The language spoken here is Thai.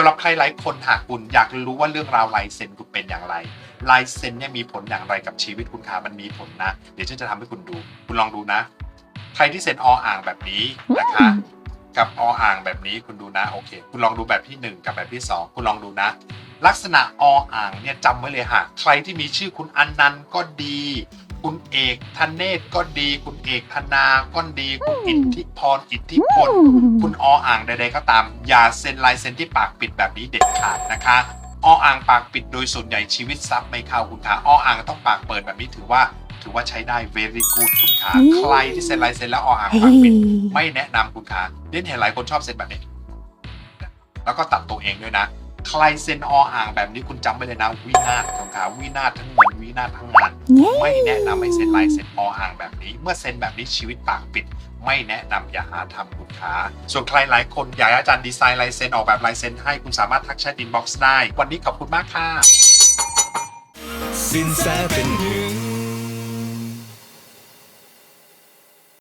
สำหรับใครหลายคนหากคุณอยากรู้ว่าเรื่องราวลายเซ็นคุณเป็นอย่างไรลายเซ็นเนี่ยมีผลอย่างไรกับชีวิตคุณคะมันมีผลนะ เดี๋ยวฉันจะทำให้คุณดู คุณลองดูนะ ใครที่เซ็นออ่างแบบนี้นะคะ กับออ่างแบบนี้คุณดูนะโอเค คุณลองดูแบบที่หนึ่งกับแบบที่สองคุณลองดูนะ ลักษณะออ่างเนี่ยจำไว้เลยฮะใครที่มีชื่อคุณอนันต์ก็ดี คุณเอกธเนศก็ดี คุณเอกธนาก็ดี คุณอิทธิพรอิทธิพล คุณออ่างใดๆก็ตาม อย่าเซ็นลายเซ็นที่ปากปิดแบบนี้เด็ดขาดนะคะออ่างปากปิดโดยส่วนใหญ่ชีวิตซับไม่เข้าคุณคะออ่างต้องปากเปิดแบบนี้ถือว่าถือว่าใช้ได้ very good คุณคะอืมใครที่เซ็นลายเซ็นแล้วออ่างเฮ้ปากปิดยไม่แนะนำคุณคะเด่นเห็นหลายคนชอบเซ็นแบบนี้ แล้วก็ตัดตัวเองด้วยนะใครเซ็นออ่างแบบนี้คุณจำไว้เลยนะวินาศคุณคะวินาศทั้งเงินวินาศทั้งงานเย้ ไม่แนะนำให้เซ็นลายเซ็นออ่างแบบนี้ เมื่อเซ็นแบบนี้ชีวิตปากปิด ไม่แนะนำอย่าหาทำคุณค้า ส่วนใครหลายคนอยากอาจารย์ดีไซน์ลายเซ็นออกแบบลายเซ็นให้คุณสามารถทักแชทอินบ็อกซ์ได้ วันนี้ขอบคุณมากค่ะสินแสเป็นหนึ่ง